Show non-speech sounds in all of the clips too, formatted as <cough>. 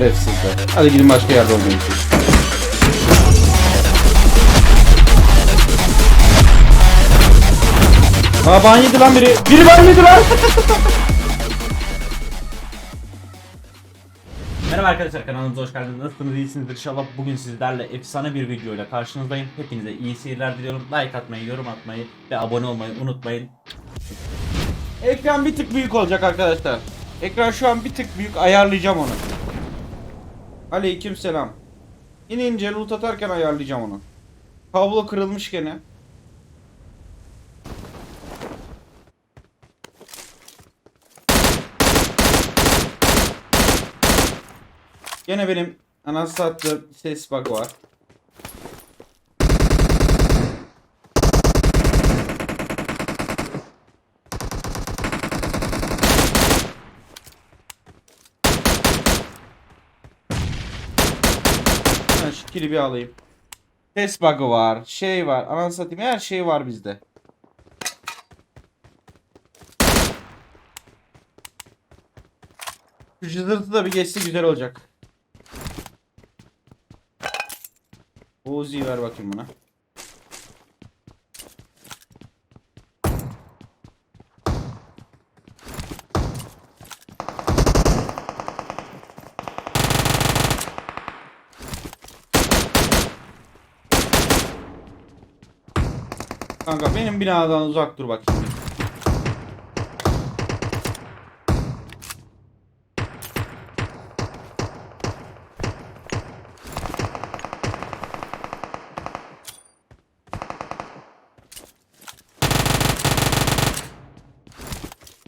Şerefsizler. Hadi gidin başka yerde oynayın. Aa ban yedi lan biri. Biri ban yedi lan. <laughs> Merhaba arkadaşlar kanalımıza hoş geldiniz. Nasılsınız? İyisinizdir inşallah. Bugün sizlerle efsane bir videoyla karşınızdayım. Hepinize iyi seyirler diliyorum. Like atmayı, yorum atmayı ve abone olmayı unutmayın. Ekran bir tık büyük olacak arkadaşlar. Ekran şu an bir tık büyük ayarlayacağım onu. Aleyküm selam. İnince loot atarken ayarlayacağım onu. Kablo kırılmış gene. Gene benim anası sattığım ses bug var. Kili bir alayım. Ses bug'ı var, şey var, anasını satayım her şey var bizde. Şu cızırtı da bir geçse güzel olacak. Uzi ver bakayım buna. Kanka benim binadan uzak dur bakayım.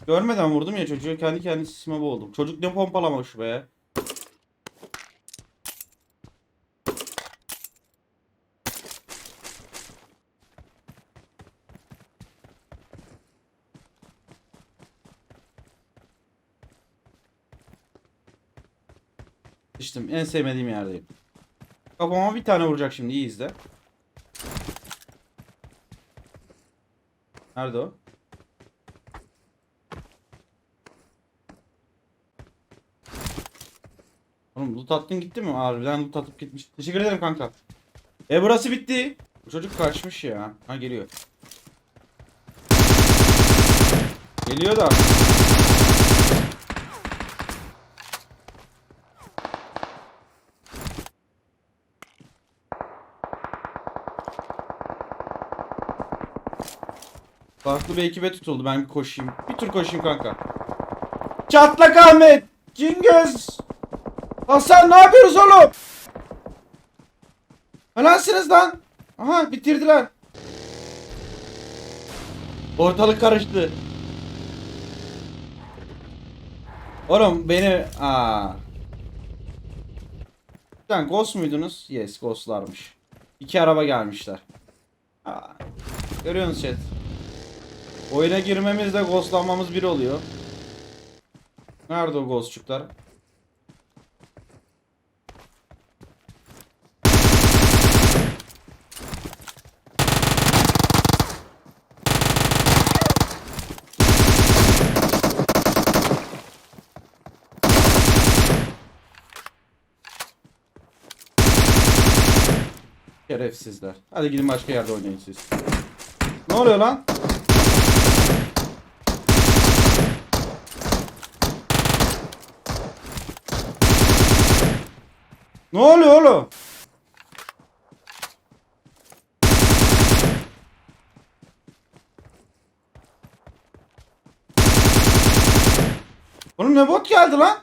Görmeden vurdum ya çocuğu kendi kendi sisime boğuldum. Çocuk ne pompalamış be. İşte en sevmediğim yerdeyim. Kafama bir tane vuracak şimdi iyi izle. Nerede o? Oğlum loot attın gitti mi? Harbiden loot atıp gitmiş. Teşekkür ederim kanka. E burası bitti. Bu çocuk kaçmış ya. Ha geliyor. Geliyor da. Farklı bir ekibe tutuldu. Ben bir koşayım. Bir tur koşayım kanka. Çatlak Ahmet! Cingöz! Hasan ne yapıyoruz oğlum? Helalsiniz lan. Aha bitirdiler. Ortalık karıştı. Oğlum beni... Aa. Sen Ghost muydunuz? Yes Ghost'larmış. İki araba gelmişler. Aa. Görüyorsunuz chat. Oyuna girmemizle ghostlanmamız bir oluyor. Nerede o ghostçuklar? Şerefsizler. Hadi gidin başka yerde oynayın siz. Ne oluyor lan? Ne oluyor oğlum? Oğlum ne bot geldi lan?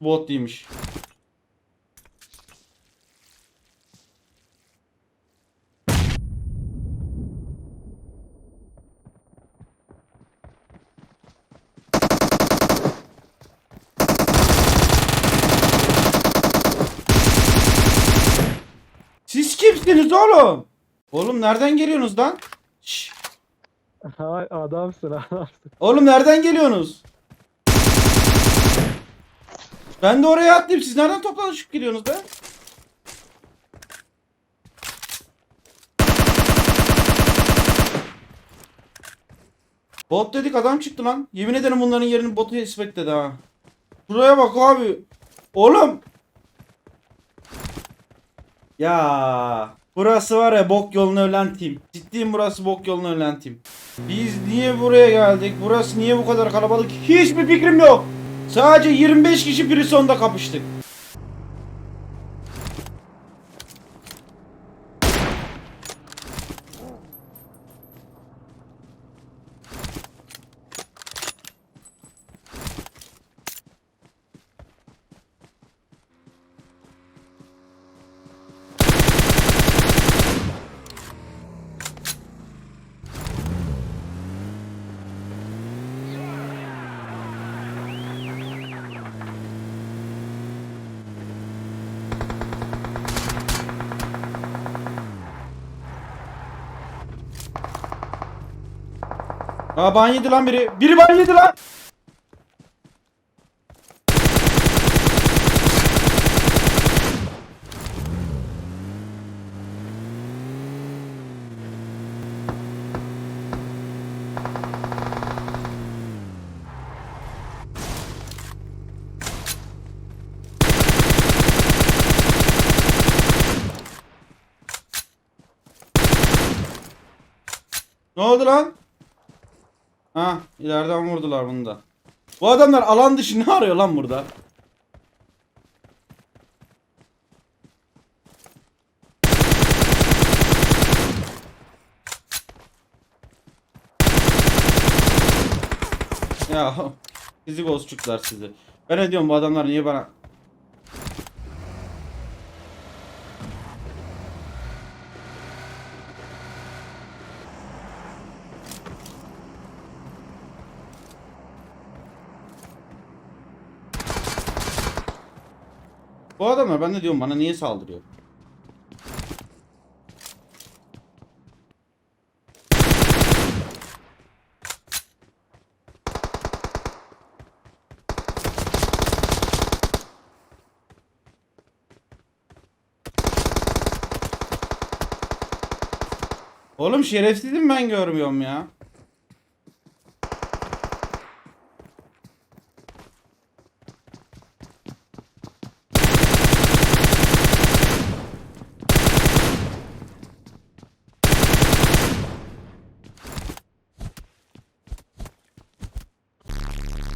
Bot değilmiş. Neredesiniz oğlum? Oğlum nereden geliyorsunuz lan? Şş. Hay adamsın adamsın. Oğlum nereden geliyorsunuz? Ben de oraya atlayayım. Siz nereden toplanışıp geliyorsunuz be? Bot dedik adam çıktı lan. Yemin ederim bunların yerini botu hesap dedi ha. Şuraya bak abi. Oğlum ya. Burası var ya bok yolunu ölen tim. Ciddiyim burası bok yolunu ölen tim. Biz niye buraya geldik? Burası niye bu kadar kalabalık? Hiçbir fikrim yok. Sadece 25 kişi Prison'da kapıştık. Aa ban yedi lan biri. Biri ban yedi lan. Ne oldu lan? Ha ileriden vurdular bunu da. Bu adamlar alan dışı ne arıyor lan burada? Ya <laughs> sizi gozçuklar sizi. Ben ne diyorum bu adamlar niye bana... Bu adamlar ben de diyorum bana niye saldırıyor? Oğlum şerefsizim ben görmüyorum ya.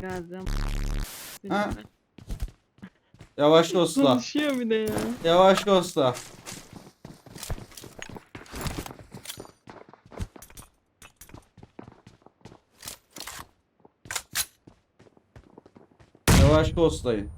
Geldim. Ha. Yavaş dostlar. Konuşuyor bir de ya. Yavaş dostlar. Yavaş ghostlayın.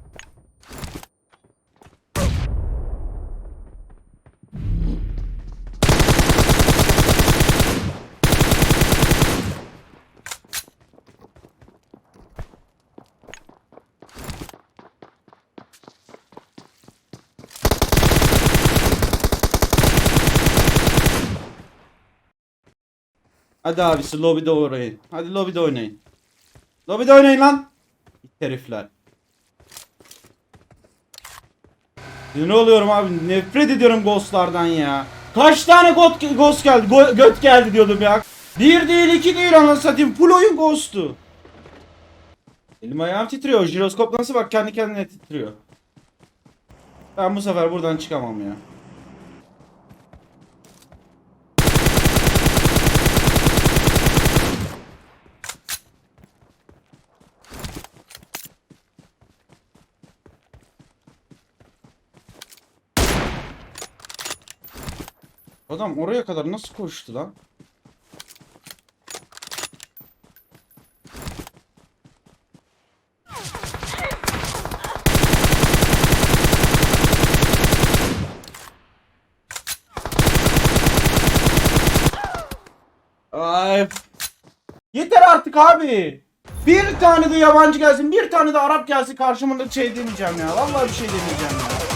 Hadi abisi lobide oynayın. Hadi lobide oynayın. Lobide oynayın lan. Herifler. Ne oluyorum abi? Nefret ediyorum ghostlardan ya. Kaç tane got, ghost geldi? Go- göt geldi diyordum ya. Bir değil iki değil anasını satayım. Full oyun ghost'u. Elim ayağım titriyor. Jiroskop nasıl bak kendi kendine titriyor. Ben bu sefer buradan çıkamam ya. Adam oraya kadar nasıl koştu lan? Ay. Yeter artık abi. Bir tane de yabancı gelsin, bir tane de Arap gelsin karşımda şey demeyeceğim ya. Vallahi bir şey demeyeceğim ya.